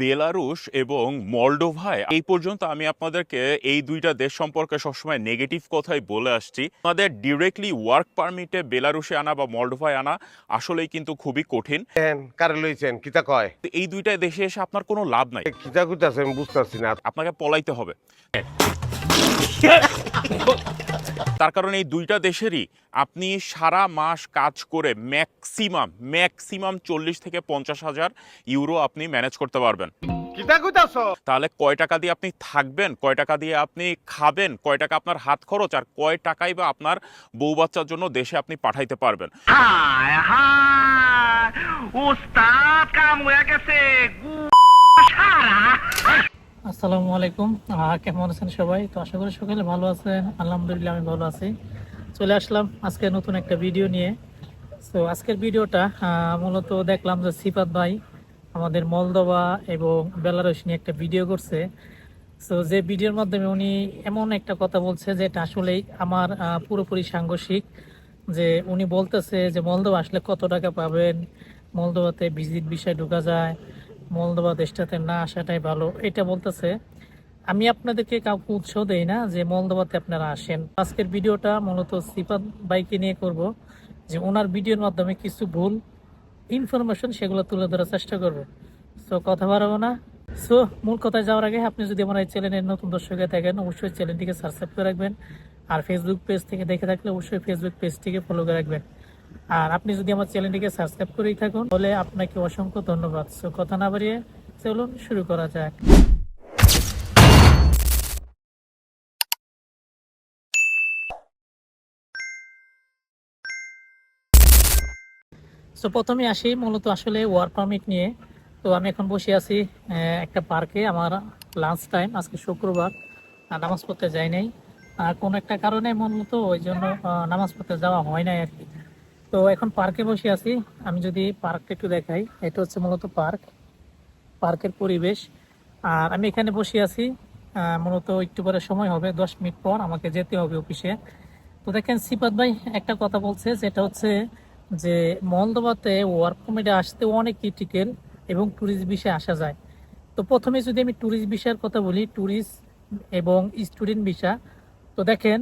বেলারুশ এবং মলডোভায়। এই পর্যন্ত আমি আপনাদেরকে এই দুইটা দেশ সম্পর্কে সবসময় নেগেটিভ কথাই বলে আসছি। আমাদের ডিরেক্টলি ওয়ার্ক পারমিটে বেলারুশে আনা বা মলডোভায় আনা আসলেই কিন্তু খুবই কঠিন। কেন কারে লইছেন কিতা কয়? এই দুইটা দেশে এসে আপনার কোনো লাভ নাই। কিতা আমি বুঝতাছি না। আপনাকে পলাইতে হবে। তার কারণে এই দুইটা দেশেরই আপনি সারা মাস কাজ করে ম্যাক্সিমাম ম্যাক্সিমাম চল্লিশ থেকে পঞ্চাশ হাজার ইউরো আপনি ম্যানেজ করতে পারবেন। তাহলে কয় টাকা দিয়ে আপনি থাকবেন কয় টাকা দিয়ে আপনি খাবেন কয় টাকা আপনার হাত খরচ আর কয় টাকাই বা আপনার বউ বাচ্চার জন্য দেশে আপনি পাঠাইতে পারবেন। কাম হয়ে গেছে সারা। আসসালামু আলাইকুম। কেমন আছেন সবাই? তো আশা করি সকালে ভালো আছেন। আলহামদুলিল্লাহ আমি ভালো আছি। চলে আসলাম আজকে নতুন একটা ভিডিও নিয়ে। তো আজকের ভিডিওটা মূলত দেখলাম যে সিপাত ভাই আমাদের মলদোবা এবং বেলারস নিয়ে একটা ভিডিও করছে। সো যে ভিডিওর মাধ্যমে উনি এমন একটা কথা বলছে যেটা আসলেই আমার পুরোপুরি সাংঘর্ষিক। যে উনি বলতেছে যে মলদোবা আসলে কত টাকা পাবেন? মলদোবাতে ভিজিট বিষয় ঢোকা যায়। মলদোবা দেশটাতে না আসাটাই ভালো। এটা বলতেছে, আমি আপনাদেরকে কাউকে উৎসাহ দেই না যে মলদোবাতে আপনারা আসেন। আজকের ভিডিওটা মূলত সিপাত বাইকে নিয়ে করব, যে ওনার ভিডিওর মাধ্যমে কিছু ভুল ইনফরমেশন সেগুলো তুলে ধরার চেষ্টা করব। সো কথা বাড়াবো না। সো মূল কথায় যাওয়ার আগে আপনি যদি আমার এই চ্যানেলের নতুন দর্শক থাকেন, অবশ্যই চ্যানেলটিকে সাবস্ক্রাইব করে রাখবেন। আর ফেসবুক পেজ থেকে দেখে থাকলে অবশ্যই ফেসবুক পেজটিকে ফলো করে রাখবেন। আর আপনি যদি আমার চ্যানেলটিকে সাবস্ক্রাইব করেই থাকুন, তাহলে আপনাকে অসংখ্য ধন্যবাদ। সো কথা না বাড়িয়ে চলুন শুরু করা যাক। সো প্রথমে আসি মূলত আসলে ওয়ার্ক পারমিট নিয়ে। তো আমি এখন বসে আছি একটা পার্কে আমার লাঞ্চ টাইম আজকে শুক্রবার নামাজ পড়তে যাই নাই। আর কোনো একটা কারণে মূলত ওই জন্য নামাজ পড়তে যাওয়া হয় নাই আর কি। তো এখন পার্কে বসে আছি। আমি যদি পার্কটা একটু দেখাই, এটা হচ্ছে মূলত পার্ক। পার্কের পরিবেশ। আর আমি এখানে বসে আছি মূলত একটু পরে সময় হবে, দশ মিনিট পর আমাকে যেতে হবে অফিসে। তো দেখেন, সিপাত ভাই একটা কথা বলছে, যেটা হচ্ছে যে মলদোবাতে ওয়ার্ক পারমিটে আসতে অনেক ক্রিটিক্যাল এবং ট্যুরিস্ট বিষয়ে আসা যায়। তো প্রথমে যদি আমি ট্যুরিস্ট বিষয়ের কথা বলি ট্যুরিস্ট এবং স্টুডেন্ট ভিসা তো দেখেন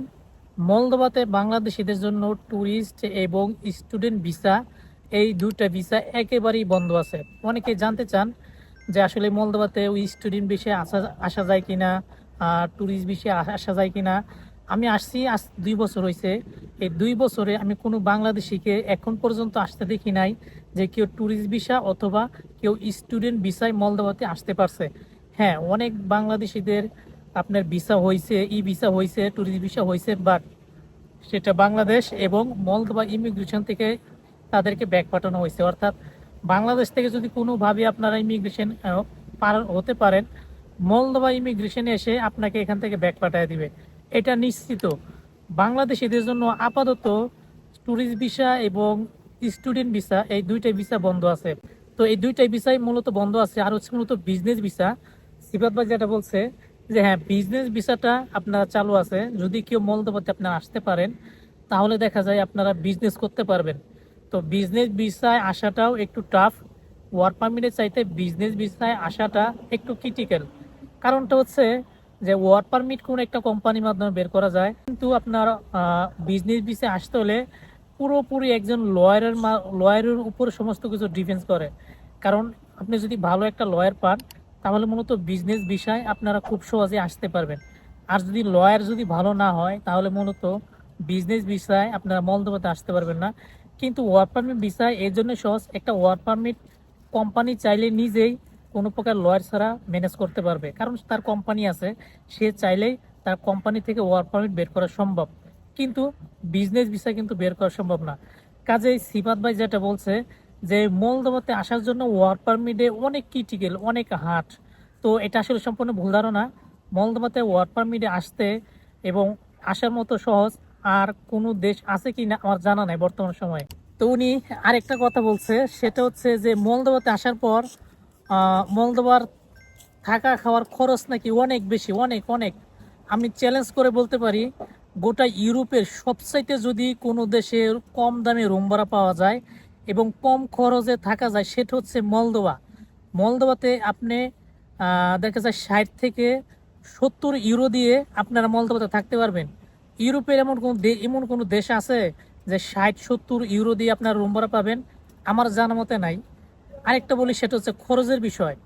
মলদোবাতে বাংলাদেশিদের জন্য ট্যুরিস্ট এবং স্টুডেন্ট ভিসা, এই দুটা ভিসা একেবারেই বন্ধ আছে। অনেকে জানতে চান যে আসলে মলদোবাতে ওই স্টুডেন্ট বিষয়ে আসা আসা যায় কিনা ট্যুরিস্ট বিষয়ে আসা যায় কিনা। আমি আসছি, আজ দুই বছর হয়েছে এই দুই বছরে আমি কোনো বাংলাদেশিকে এখন পর্যন্ত আসতে দেখি নাই যে কেউ ট্যুরিস্ট ভিসা অথবা কেউ স্টুডেন্ট ভিসায় মলদোবাতে আসতে পারছে। হ্যাঁ অনেক বাংলাদেশিদের আপনার ভিসা হয়েছে ই ভিসা হয়েছে ট্যুরিস্ট ভিসা হয়েছে বাট সেটা বাংলাদেশ এবং মলদোবা ইমিগ্রেশন থেকে তাদেরকে ব্যাক পাঠানো হয়েছে অর্থাৎ বাংলাদেশ থেকে যদি কোনোভাবে আপনারা ইমিগ্রেশন পার হতে পারেন মলদোবা ইমিগ্রেশনে এসে আপনাকে এখান থেকে ব্যাক পাঠিয়ে দিবে। এটা নিশ্চিত। বাংলাদেশিদের জন্য আপাতত ট্যুরিস্ট ভিসা এবং স্টুডেন্ট ভিসা এই দুইটাই ভিসা বন্ধ আছে। তো এই দুইটাই ভিসাই মূলত বন্ধ আছে। আর হচ্ছে মূলত বিজনেস ভিসা ভাই যেটা বলছে যে হ্যাঁ বিজনেস ভিসাটা আপনারা চালু আছে। যদি কেউ মলদোবাতে আপনারা আসতে পারেন, তাহলে দেখা যায় আপনারা বিজনেস করতে পারবেন। তো বিজনেস ভিসায় আসাটাও একটু টাফ ওয়ার্ক পারমিটের চাইতে বিজনেস ভিসায় আসাটা একটু ক্রিটিক্যাল কারণটা হচ্ছে যে ওয়ার্ক পারমিট কোন একটা কোম্পানির মাধ্যমে বের করা যায়। কিন্তু আপনার বিজনেস ভিসে আসতে হলে পুরোপুরি একজন লয়ারের লয়ারের উপর সমস্ত কিছু ডিফেন্স করে। কারণ আপনি যদি ভালো একটা লয়ার পান তাহলে মূলত বিজনেস বিষয় আপনারা খুব সহজে আসতে পারবেন। আর যদি লয়ার যদি ভালো না হয়, তাহলে মূলত বিজনেস বিষয় আপনারা মলদোবাতে আসতে পারবেন না। কিন্তু ওয়ার্ক পারমিট বিষয়, এর জন্য সহজ একটা ওয়ার্ক পারমিট কোম্পানি চাইলে নিজেই কোনো প্রকার লয়ার ছাড়া ম্যানেজ করতে পারবে। কারণ তার কোম্পানি আছে, সে চাইলেই তার কোম্পানি থেকে ওয়ার্ক পারমিট বের করা সম্ভব। কিন্তু বিজনেস ভিসা কিন্তু বের করা সম্ভব না। কাজেই সিফাত ভাই যেটা বলছে যে মলদোবাতে আসার জন্য ওয়ার্ক পারমিটে অনেক ক্রিটিক্যাল, অনেক হার্ট তো এটা আসলে সম্পূর্ণ ভুল ধারণা। মলদোবাতে ওয়ার্ক পারমিটে আসতে এবং আসার মতো সহজ আর কোনো দেশ আছে কি না আমার জানা নাই বর্তমান সময়ে। তো উনি আরেকটা কথা বলছে, সেটা হচ্ছে যে মলদোবাতে আসার পর মলদোবার থাকা খাওয়ার খরচ নাকি অনেক বেশি, অনেক অনেক। আমি চ্যালেঞ্জ করে বলতে পারি, গোটা ইউরোপের সবচাইতে যদি কোনো দেশের কম দামে রুম ভাড়া পাওয়া যায় এবং কম খরচে থাকা যায়, সেটা হচ্ছে মলদোয়া মলদোয়াতে আপনি দেখা যায় ষাট থেকে সত্তর ইউরো দিয়ে আপনারা মলদোবাতে থাকতে পারবেন। ইউরোপের এমন কোনো এমন কোনো দেশ আছে যে ষাট, সত্তর ইউরো দিয়ে আপনারা রুম ভাড়া পাবেন? আমার জানা মতে নাই। আরেকটা বলি, সেটা হচ্ছে খরচের বিষয়।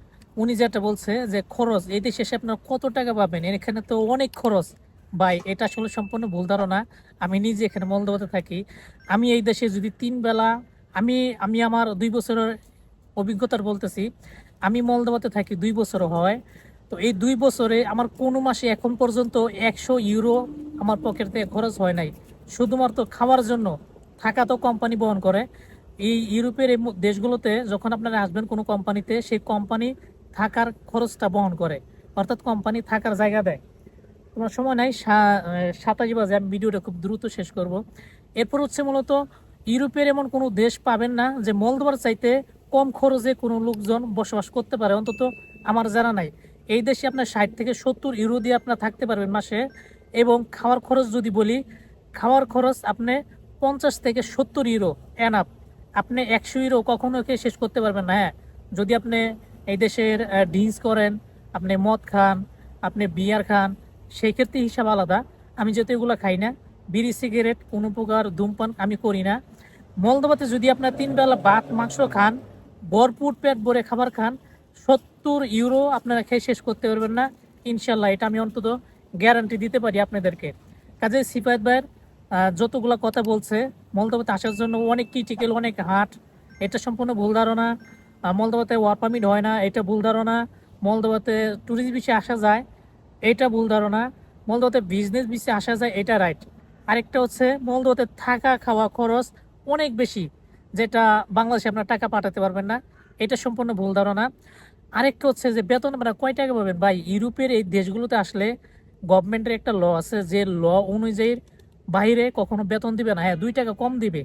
উনি যেটা বলছে যে খরচ, এই দেশে এসে আপনারা কত টাকা পাবেন? এখানে তো অনেক খরচ। ভাই, এটা আসলে সম্পূর্ণ ভুল ধারণা। আমি নিজে এখানে মলদোবাতে থাকি। আমি এই দেশে যদি তিন বেলা আমি আমি আমার দুই বছরের অভিজ্ঞতার বলতেছি, আমি মলদোবাতে থাকি দুই বছর হয়। তো এই দুই বছরে আমার কোনো মাসে এখন পর্যন্ত একশো ইউরো আমার পকেট খরচ হয় নাই। শুধুমাত্র খাওয়ার জন্য থাকা তো কোম্পানি বহন করে। এই ইউরোপের এই দেশগুলোতে যখন আপনারা আসবেন কোনো কোম্পানিতে, সেই কোম্পানি থাকার খরচটা বহন করে। অর্থাৎ কোম্পানি থাকার জায়গা দেয়। তোমার সময় নাই সাতাশ বাজে, আমি ভিডিওটা খুব দ্রুত শেষ করব। এরপর হচ্ছে মূলত ইউরোপের এমন কোনো দেশ পাবেন না যে মলদোবার চাইতে কম খরচে কোনো লোকজন বসবাস করতে পারে। অন্তত আমার জানা নাই। এই দেশে আপনার ষাট থেকে সত্তর ইউরো দিয়ে আপনার থাকতে পারবেন মাসে। এবং খাওয়ার খরচ যদি বলি, খাওয়ার খরচ আপনি পঞ্চাশ থেকে সত্তর ইউরো এনাপ আপনি একশো ইউরো কখনো খেয়ে শেষ করতে পারবেন না হ্যাঁ। যদি আপনি এই দেশের ড্রিঙ্কস করেন, আপনি মদ খান, আপনি বিয়ার খান, সেই ক্ষেত্রে হিসাব আলাদা। আমি যেহেতু এগুলো খাই না বিড়ি, সিগারেট, কোনো প্রকার ধূমপান আমি করি না। মলদোবাতে যদি আপনার তিন বেলা ভাত, মাংস খান, ভরপুর পেট ভরে খাবার খান, সত্তর ইউরো আপনারা খেয়ে শেষ করতে পারবেন না। ইনশাল্লাহ এটা আমি অন্তত গ্যারান্টি দিতে পারি আপনাদেরকে। কাজে সিপাহিত ভাইয়ের যতগুলা কথা বলছে মলদোবাতে আসার জন্য অনেক ক্রিটিক্যাল অনেক হাট এটা সম্পূর্ণ ভুল ধারণা। মলদোবাতে ওয়ার পারমিট হয় না, এটা ভুল ধারণা। মলদোবাতে ট্যুরিস্ট বিষয়ে আসা যায়, এটা ভুল ধারণা। মলদোবাতে বিজনেস বিষয়ে আসা যায়, এটা রাইট আরেকটা হচ্ছে মলদোবাতে থাকা খাওয়া খরচ অনেক বেশি, যেটা বাংলাদেশে আপনার টাকা পাঠাতে পারবেন না। এটা সম্পূর্ণ ভুল ধারণা। আরেকটা হচ্ছে যে বেতন আপনারা কয় টাকা পাবেন? ভাই, ইউরোপের এই দেশগুলোতে আসলে গভর্নমেন্টের একটা ল আছে যে ল অনুযায়ী বাইরে কখনো বেতন দিবে না। হ্যাঁ দুই টাকা কম দিবে,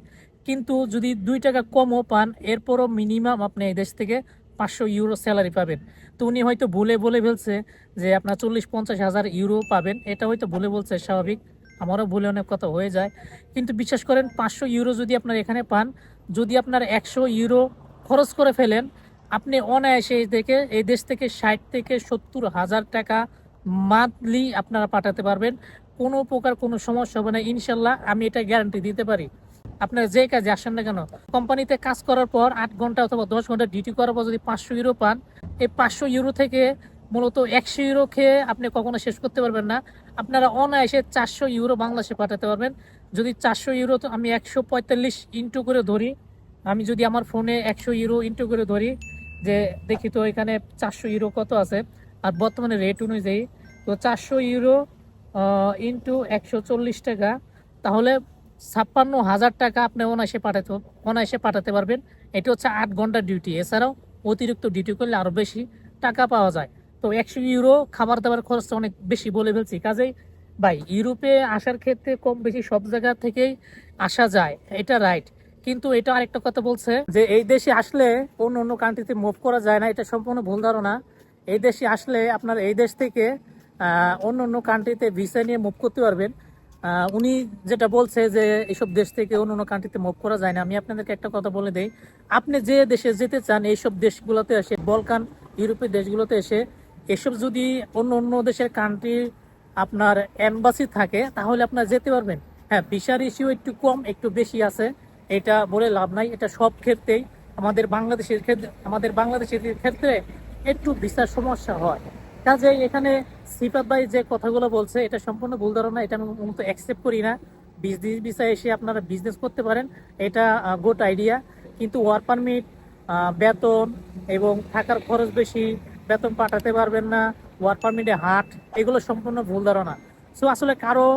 কিন্তু যদি দুই টাকা কমও পান, এরপরও মিনিমাম আপনি এই দেশ থেকে পাঁচশো ইউরো স্যালারি পাবেন। তো উনি হয়তো ভুলে বলে ফেলছে যে আপনার চল্লিশ পঞ্চাশ হাজার ইউরো পাবেন। এটা হয়তো ভুলে বলছে, স্বাভাবিক। আমারও ভুলে অনেক কথা হয়ে যায়। কিন্তু বিশ্বাস করেন, পাঁচশো ইউরো যদি আপনার এখানে পান, যদি আপনার একশো ইউরো খরচ করে ফেলেন, আপনি অনায়াসে এই থেকে, এই দেশ থেকে ষাট থেকে সত্তর হাজার টাকা মান্থলি আপনারা পাঠাতে পারবেন। কোনো প্রকার কোনো সমস্যা হবে না। ইনশাল্লাহ আমি এটা গ্যারান্টি দিতে পারি। আপনারা যে কাজে আসেন না কেন, কোম্পানিতে কাজ করার পর আট ঘণ্টা অথবা দশ ঘণ্টা ডিউটি করার পর যদি পাঁচশো ইউরো পান, এই পাঁচশো ইউরো থেকে মূলত একশো ইউরো খেয়ে আপনি কখনো শেষ করতে পারবেন না। আপনারা অনায়াসে চারশো ইউরো বাংলাদেশে পাঠাতে পারবেন। যদি চারশো ইউরো তো আমি একশো পঁয়তাল্লিশ ইন্টু করে ধরি, আমি যদি আমার ফোনে একশো ইউরো ইন্টু করে ধরি, যে দেখি তো এখানে চারশো ইউরো কত আছে, আর বর্তমানে রেট অনুযায়ী তো চারশো ইউরো ইন্টু একশো চল্লিশ টাকা, তাহলে ছাপ্পান্ন হাজার টাকা আপনি অনায়াসে পাঠাতে অনায়াসে পাঠাতে পারবেন। এটি হচ্ছে আট ঘণ্টার ডিউটি এছাড়াও অতিরিক্ত ডিউটি করলে আরও বেশি টাকা পাওয়া যায়। তো একশো ইউরো খাবার দাবার খরচটা অনেক বেশি বলে ফেলছি। কাজেই ভাই, ইউরোপে আসার ক্ষেত্রে কম বেশি সব জায়গা থেকেই আসা যায়, এটা রাইট কিন্তু এটা আরেকটা কথা বলছে যে, এই দেশে আসলে অন্য অন্য কান্ট্রিতে মুভ করা যায় না, এটা সম্পূর্ণ ভুল ধারণা। এই দেশে আসলে আপনার এই দেশ থেকে অন্য অন্য কান্ট্রিতে ভিসা নিয়ে মুভ করতে পারবেন। উনি যেটা বলছে যে এইসব দেশ থেকে অন্য অন্য কান্ট্রিতে মুভ করা যায় না। আমি আপনাদেরকে একটা কথা বলে দেই, আপনি যে দেশে যেতে চান, এইসব দেশগুলোতে এসে, বলকান, ইউরোপের দেশগুলোতে এসে এসব যদি অন্য অন্য দেশের কান্ট্রি আপনার এম্বাসি থাকে, তাহলে আপনার যেতে পারবেন। হ্যাঁ ভিসার ইস্যু একটু কম, একটু বেশি আছে। এটা বলে লাভ নাই, এটা সব ক্ষেত্রেই। আমাদের বাংলাদেশের ক্ষেত্রে আমাদের বাংলাদেশের ক্ষেত্রে একটু ভিসার সমস্যা হয়। কাজে এখানে সিফাত ভাই যে কথাগুলো বলছে, এটা সম্পূর্ণ ভুল ধারণা, এটা আমি মূলত অ্যাকসেপ্ট করি না। বিজনেস ভিসা এসে আপনারা বিজনেস করতে পারেন, এটা গুড আইডিয়া কিন্তু ওয়ার পারমিট বেতন এবং থাকার খরচ বেশি বেতন পাঠাতে পারবেন না ওয়ার পারমিটে হাট, এগুলো সম্পূর্ণ ভুল ধারণা। সো আসলে কারও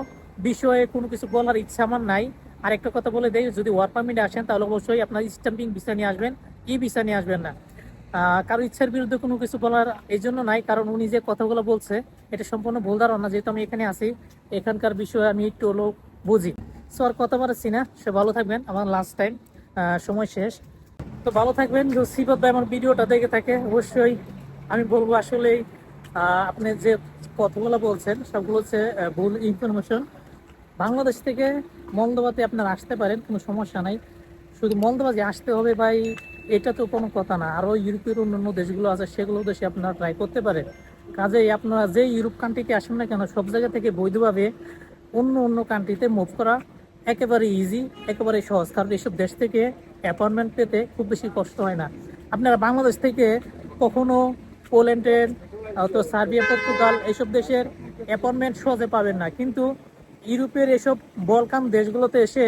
বিষয়ে কোনো কিছু বলার ইচ্ছা আমার নাই। আর একটা কথা বলে দেই, যদি ওয়ার পারমিটে আসেন, তাহলে অবশ্যই আপনার স্ট্যাম্পিং ভিসা নিয়ে আসবেন ই ভিসা নিয়ে আসবেন না। কারও ইচ্ছার বিরুদ্ধে কোনো কিছু বলার এই জন্য নাই, কারণ উনি যে কথাগুলো বলছে, এটা সম্পূর্ণ ভুল ধারণা। যেহেতু আমি এখানে আছি, এখানকার বিষয়ে আমি একটু হলেও বুঝি। সো আর কথা বলেছি না। সে ভালো থাকবেন। আমার লাস্ট টাইম সময় শেষ। তো ভালো থাকবেন। সিবত ভাই আমার ভিডিওটা দেখে থাকে, অবশ্যই আমি বলব আসলে আপনি যে কথাগুলো বলছেন, সবগুলো হচ্ছে ভুল ইনফরমেশন বাংলাদেশ থেকে মলদোবাতে আপনার আসতে পারেন, কোনো সমস্যা নাই। শুধু মলদোবাজে আসতে হবে ভাই, এটা তো কোনো কথা না। আরও ইউরোপের অন্যান্য দেশগুলো আছে, সেগুলো দেশে আপনারা ট্রাই করতে পারেন। কাজেই আপনারা যে ইউরোপ কান্ট্রিতে আসেন না কেন, সব জায়গা থেকে বৈধভাবে অন্য অন্য কান্ট্রিতে মুভ করা একেবারে ইজি একেবারে সহজ। কারণ এইসব দেশ থেকে অ্যাপয়েন্টমেন্ট পেতে খুব বেশি কষ্ট হয় না। আপনারা বাংলাদেশ থেকে কখনো পোল্যান্ডের তো সার্বিয়া পর্তুগাল এইসব দেশের অ্যাপয়েন্টমেন্ট সহজে পাবেন না। কিন্তু ইউরোপের এসব বলকান দেশগুলোতে এসে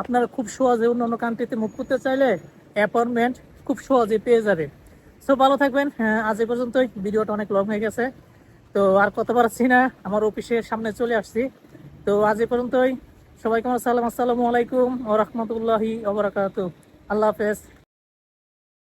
আপনারা খুব সহজে অন্য অন্য কান্ট্রিতে মুভ করতে চাইলে অ্যাপয়েন্টমেন্ট খুব সহজে পেয়ে যাবেন। সো ভালো থাকবেন। হ্যাঁ, আজ এ পর্যন্তই। ভিডিওটা অনেক লং হয়ে গেছে। তো আর কত পারছি না। আমার অফিসের সামনে চলে আসছি। তো আজ এ পর্যন্তই। সবাইকে আমার সালাম। আসসালামু আলাইকুম ও রহমতুল্লাহি ওবরাকাতু আল্লাহ হাফেজ।